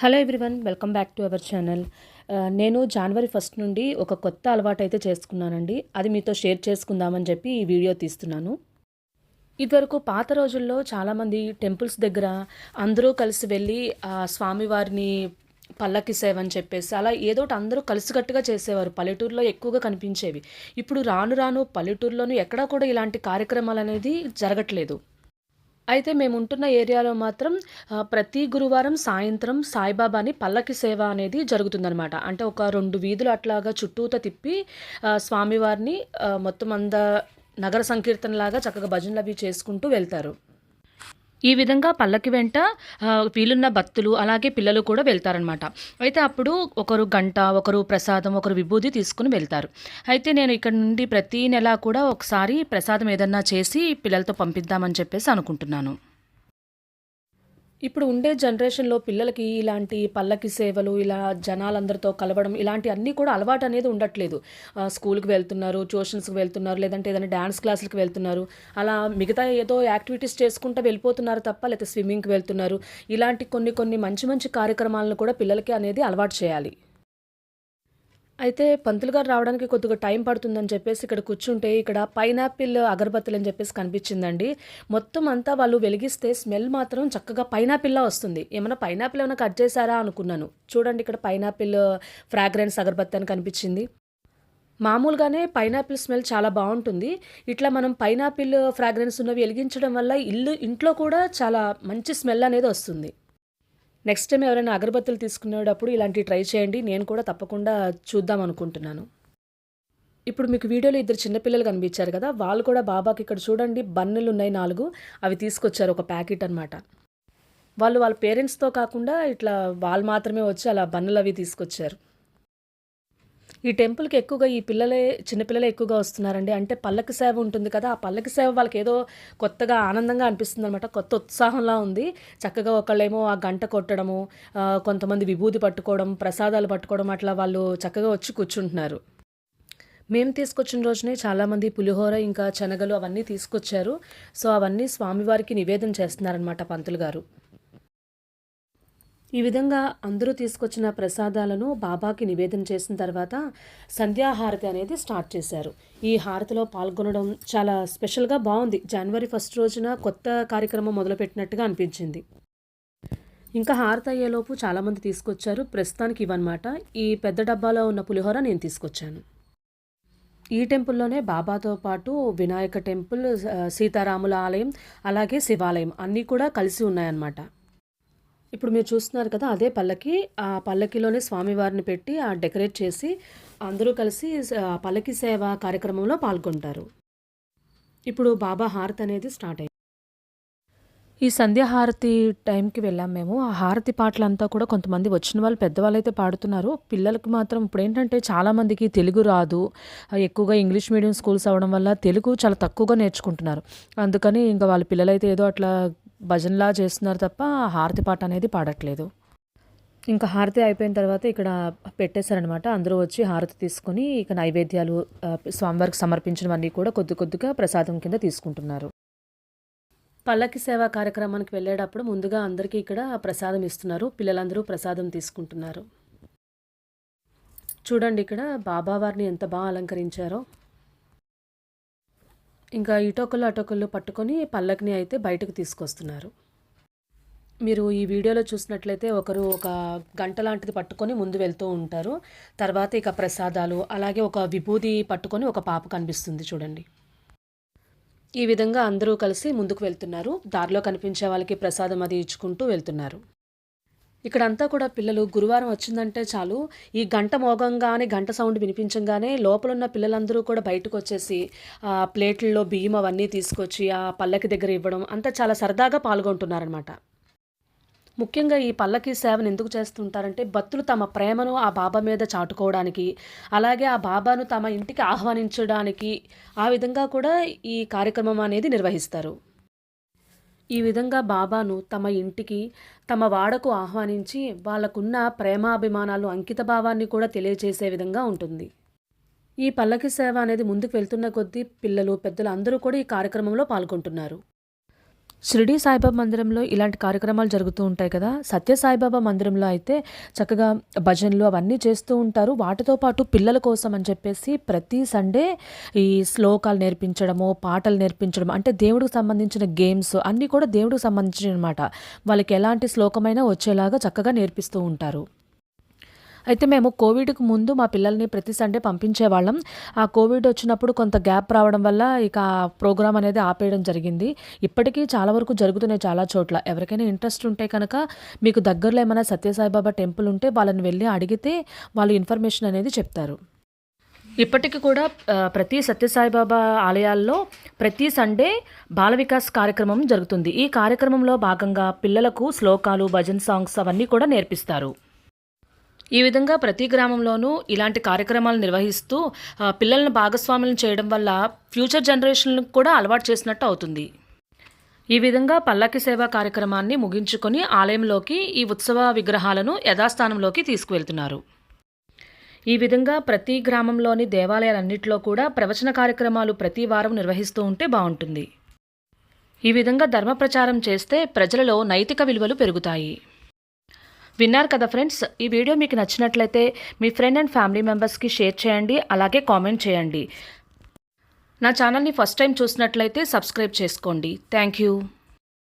Hello everyone welcome back to our channel. నేను జనవరి first నుండి ఒక కొత్త అలవాటు అయితే చేసుకున్నానండి. అది మీతో షేర్ చేసుకుందామని చెప్పి ఈ వీడియో తీస్తున్నాను. ఇదివరకు పాత రోజుల్లో చాలామంది టెంపుల్స్ దగ్గర అందరూ కలిసి వెళ్ళి స్వామివారిని పల్లకిసేవని చెప్పేసి అలా ఏదో ఒకటి అందరూ కలిసికట్టుగా చేసేవారు. పల్లెటూరులో ఎక్కువగా కనిపించేవి. ఇప్పుడు రాను రాను పల్లెటూరులోనూ ఎక్కడా కూడా ఇలాంటి కార్యక్రమాలు అనేది జరగట్లేదు. అయితే మేము ఉంటున్న ఏరియాలో మాత్రం ప్రతి గురువారం సాయంత్రం సాయిబాబాని పల్లకి సేవ అనేది జరుగుతుందనమాట అంటే ఒక రెండు వీధులు అట్లాగా చుట్టూత తిప్పి స్వామివారిని మొత్తం అంద నగర సంకీర్తనలాగా చక్కగా భజనలు అవి చేసుకుంటూ వెళ్తారు. ఈ విధంగా పల్లకి వెంట వీలున్న భక్తులు అలాగే పిల్లలు కూడా వెళ్తారనమాట అయితే అప్పుడు ఒకరు గంట ఒకరు ప్రసాదం ఒకరు విభూది తీసుకుని వెళ్తారు. అయితే నేను ఇక్కడ నుండి ప్రతి నెల కూడా ఒకసారి ప్రసాదం ఏదన్నా చేసి పిల్లలతో పంపిద్దామని చెప్పేసి అనుకుంటున్నాను. ఇప్పుడు ఉండే జనరేషన్లో పిల్లలకి ఇలాంటి పల్లకి సేవలు ఇలా జనాలందరితో కలవడం ఇలాంటి అన్నీ కూడా అలవాటు అనేది ఉండట్లేదు. స్కూల్కి వెళ్తున్నారు ట్యూషన్స్కి వెళ్తున్నారు లేదంటే ఏదైనా డ్యాన్స్ క్లాసులకు వెళ్తున్నారు. అలా మిగతా ఏదో యాక్టివిటీస్ చేసుకుంటూ వెళ్ళిపోతున్నారు తప్ప లేకపోతే స్విమ్మింగ్కి వెళ్తున్నారు. ఇలాంటి కొన్ని కొన్ని మంచి మంచి కార్యక్రమాలను కూడా పిల్లలకి అనేది అలవాటు చేయాలి. అయితే పంతులు గారు రావడానికి కొద్దిగా టైం పడుతుందని చెప్పేసి ఇక్కడ కూర్చుంటే ఇక్కడ పైనాపిల్ అగరబత్తులు అని చెప్పేసి కనిపించిందండి. మొత్తం అంతా వాళ్ళు వెలిగిస్తే స్మెల్ మాత్రం చక్కగా పైనాపిల్లా వస్తుంది. ఏమైనా పైనాపిల్ ఏమైనా కట్ చేశారా అనుకున్నాను. చూడండి ఇక్కడ పైనాపిల్ ఫ్రాగ్రెన్స్ అగరబత్తి అని కనిపించింది. మామూలుగానే పైనాపిల్ స్మెల్ చాలా బాగుంటుంది. ఇట్లా మనం పైనాపిల్ ఫ్రాగ్రెన్స్ ఉన్నవి వెలిగించడం వల్ల ఇల్లు ఇంట్లో కూడా చాలా మంచి స్మెల్ అనేది వస్తుంది. నెక్స్ట్ టైం ఎవరైనా అగరబత్తులు తీసుకునేటప్పుడు ఇలాంటివి ట్రై చేయండి. నేను కూడా తప్పకుండా చూద్దాం అనుకుంటున్నాను. ఇప్పుడు మీకు వీడియోలో ఇద్దరు చిన్నపిల్లలు కనిపించారు కదా. వాళ్ళు కూడా బాబాకి ఇక్కడ చూడండి. బన్నులు ఉన్నాయి నాలుగు. అవి తీసుకొచ్చారు ఒక ప్యాకెట్ అన్నమాట. వాళ్ళు వాళ్ళ పేరెంట్స్తో కాకుండా ఇట్లా వాళ్ళు మాత్రమే వచ్చి అలా బన్నులు అవి తీసుకొచ్చారు. ఈ టెంపుల్కి ఎక్కువగా ఈ పిల్లలే చిన్నపిల్లలే ఎక్కువగా వస్తున్నారండి. అంటే పల్లకి సేవ ఉంటుంది కదా ఆ పల్లకి సేవ వాళ్ళకి ఏదో కొత్తగా ఆనందంగా అనిపిస్తుంది అనమాట కొత్త ఉత్సాహంలా ఉంది. చక్కగా ఒకళ్ళేమో ఆ గంట కొట్టడము కొంతమంది విభూది పట్టుకోవడం ప్రసాదాలు పట్టుకోవడం అట్లా వాళ్ళు చక్కగా వచ్చి కూర్చుంటున్నారు. మేము తీసుకొచ్చిన రోజునే చాలామంది పులిహోర ఇంకా శనగలు అవన్నీ తీసుకొచ్చారు. సో అవన్నీ స్వామివారికి నివేదన చేస్తున్నారనమాట పంతులు గారు. ఈ విధంగా అందరూ తీసుకొచ్చిన ప్రసాదాలను బాబాకి నివేదన చేసిన తర్వాత సంధ్యాహారతి అనేది స్టార్ట్ చేశారు. ఈ హారతిలో పాల్గొనడం చాలా స్పెషల్గా బాగుంది. జనవరి ఫస్ట్ రోజున కొత్త కార్యక్రమం మొదలుపెట్టినట్టుగా అనిపించింది. ఇంకా హారతి అయ్యేలోపు చాలామంది తీసుకొచ్చారు. ప్రస్తుతానికి ఇవన్నమాట ఈ పెద్ద డబ్బాలో ఉన్న పులిహోర నేను తీసుకొచ్చాను. ఈ టెంపుల్లోనే బాబాతో పాటు వినాయక టెంపుల్ సీతారాముల ఆలయం అలాగే శివాలయం అన్నీ కూడా కలిసి ఉన్నాయన్నమాట. ఇప్పుడు మీరు చూస్తున్నారు కదా అదే పల్లకి. ఆ పల్లకిలోనే స్వామివారిని పెట్టి ఆ డెకరేట్ చేసి అందరూ కలిసి పల్లకి సేవ కార్యక్రమంలో పాల్గొంటారు. ఇప్పుడు బాబా హారత్ అనేది స్టార్ట్ అయింది ఈ సంధ్యాహారతి టైంకి వెళ్ళాం మేము. ఆ హారతి పాటలంతా కూడా కొంతమంది వచ్చిన వాళ్ళు పెద్దవాళ్ళు అయితే పాడుతున్నారు. పిల్లలకు మాత్రం ఇప్పుడు ఏంటంటే చాలామందికి తెలుగు రాదు. ఎక్కువగా ఇంగ్లీష్ మీడియం స్కూల్స్ అవ్వడం వల్ల తెలుగు చాలా తక్కువగా నేర్చుకుంటున్నారు. అందుకని ఇంకా వాళ్ళ పిల్లలైతే ఏదో అట్లా భజనలా చేస్తున్నారు తప్ప హారతి పాట అనేది పాడట్లేదు. ఇంకా హారతి అయిపోయిన తర్వాత ఇక్కడ పెట్టేశారనమాట అందరూ వచ్చి హారతి తీసుకొని ఇక నైవేద్యాలు ఆ, స్వామివారికి సమర్పించినవన్నీ కూడా కొద్ది కొద్దిగా ప్రసాదం కింద తీసుకుంటున్నారు. పల్లకి సేవా కార్యక్రమానికి వెళ్ళేటప్పుడు ముందుగా అందరికీ ఇక్కడ ప్రసాదం ఇస్తున్నారు. పిల్లలందరూ ప్రసాదం తీసుకుంటున్నారు. చూడండి ఇక్కడ బాబావారిని ఎంత బాగా అలంకరించారో. ఇంకా ఇటొకళ్ళు అటొకళ్ళు పట్టుకొని పల్లకిని అయితే బయటకు తీసుకొస్తున్నారు. మీరు ఈ వీడియోలో చూసినట్లయితే ఒకరు ఒక గంట లాంటిది పట్టుకొని ముందు వెళ్తూ ఉంటారు. తర్వాత ఇక ప్రసాదాలు అలాగే ఒక విభూది పట్టుకొని ఒక పాప కనిపిస్తుంది చూడండి. ఈ విధంగా అందరూ కలిసి ముందుకు వెళ్తున్నారు. దారిలో కనిపించే వాళ్ళకి ప్రసాదం అది ఇచ్చుకుంటూ వెళ్తున్నారు. ఇక్కడంతా కూడా పిల్లలు గురువారం వచ్చిందంటే చాలు. ఈ గంట మోగంగానే గంట సౌండ్ వినిపించంగానే లోపల ఉన్న పిల్లలందరూ కూడా బయటకు వచ్చేసి ఆ ప్లేట్లలో బియ్యం అవన్నీ తీసుకొచ్చి ఆ పల్లకి దగ్గర ఇవ్వడం అంతా చాలా సరదాగా పాల్గొంటున్నారనమాట ముఖ్యంగా ఈ పల్లకి సేవను ఎందుకు చేస్తుంటారంటే భక్తులు తమ ప్రేమను ఆ బాబా మీద చాటుకోవడానికి అలాగే ఆ బాబాను తమ ఇంటికి ఆహ్వానించడానికి ఆ విధంగా కూడా ఈ కార్యక్రమం అనేది నిర్వహిస్తారు. ఈ విధంగా బాబాను తమ ఇంటికి తమ వాడకు ఆహ్వానించి వాళ్ళకున్న ప్రేమాభిమానాలు అంకిత భావాన్ని కూడా తెలియజేసే విధంగా ఉంటుంది. ఈ పల్లకి సేవ అనేది ముందుకు వెళ్తున్న కొద్దీ పిల్లలు పెద్దలు అందరూ కూడా ఈ కార్యక్రమంలో పాల్గొంటున్నారు. షిరిడి సాయిబాబా మందిరంలో ఇలాంటి కార్యక్రమాలు జరుగుతూ ఉంటాయి కదా. సత్య సాయిబాబా మందిరంలో అయితే చక్కగా భజనలు అవన్నీ చేస్తూ ఉంటారు. వాటితో పాటు పిల్లల కోసం అని చెప్పేసి ప్రతి సండే ఈ శ్లోకాలు నేర్పించడము పాటలు నేర్పించడం అంటే దేవుడికి సంబంధించిన గేమ్స్ అన్నీ కూడా దేవుడికి సంబంధించినవి అనమాట వాళ్ళకి ఎలాంటి శ్లోకమైనా వచ్చేలాగా చక్కగా నేర్పిస్తూ ఉంటారు. అయితే మేము కోవిడ్కి ముందు మా పిల్లల్ని ప్రతి సండే పంపించేవాళ్ళం. ఆ కోవిడ్ వచ్చినప్పుడు కొంత గ్యాప్ రావడం వల్ల ఇక ఆ ప్రోగ్రామ్ అనేది ఆపేయడం జరిగింది. ఇప్పటికీ చాలా వరకు జరుగుతున్నాయి చాలా చోట్ల. ఎవరికైనా ఇంట్రెస్ట్ ఉంటే కనుక మీకు దగ్గరలో ఏమైనా సత్యసాయిబాబా టెంపుల్ ఉంటే వాళ్ళని వెళ్ళి అడిగితే వాళ్ళు ఇన్ఫర్మేషన్ అనేది చెప్తారు. ఇప్పటికీ కూడా ప్రతి సత్యసాయిబాబా ఆలయాల్లో ప్రతి సండే బాల వికాస్ కార్యక్రమం జరుగుతుంది. ఈ కార్యక్రమంలో భాగంగా పిల్లలకు శ్లోకాలు భజన్ సాంగ్స్ అవన్నీ కూడా నేర్పిస్తారు. ఈ విధంగా ప్రతి గ్రామంలోనూ ఇలాంటి కార్యక్రమాలు నిర్వహిస్తూ పిల్లలను భాగస్వాములను చేయడం వల్ల ఫ్యూచర్ జనరేషన్లకు కూడా అలవాటు చేసినట్టు అవుతుంది. ఈ విధంగా పల్లకి సేవా కార్యక్రమాన్ని ముగించుకొని ఆలయంలోకి ఈ ఉత్సవ విగ్రహాలను యథాస్థానంలోకి తీసుకువెళ్తున్నారు. ఈ విధంగా ప్రతి గ్రామంలోని దేవాలయాలన్నింటిలో కూడా ప్రవచన కార్యక్రమాలు ప్రతి వారం నిర్వహిస్తూ ఉంటే బాగుంటుంది. ఈ విధంగా ధర్మ ప్రచారం చేస్తే ప్రజలలో నైతిక విలువలు పెరుగుతాయి. విన్నారు కదా ఫ్రెండ్స్ ఈ వీడియో మీకు నచ్చినట్లయితే మీ ఫ్రెండ్ అండ్ ఫ్యామిలీ మెంబర్స్కి షేర్ చేయండి అలాగే కామెంట్ చేయండి. నా ఛానల్ని ఫస్ట్ టైం చూసినట్లయితే సబ్స్క్రైబ్ చేసుకోండి. Thank you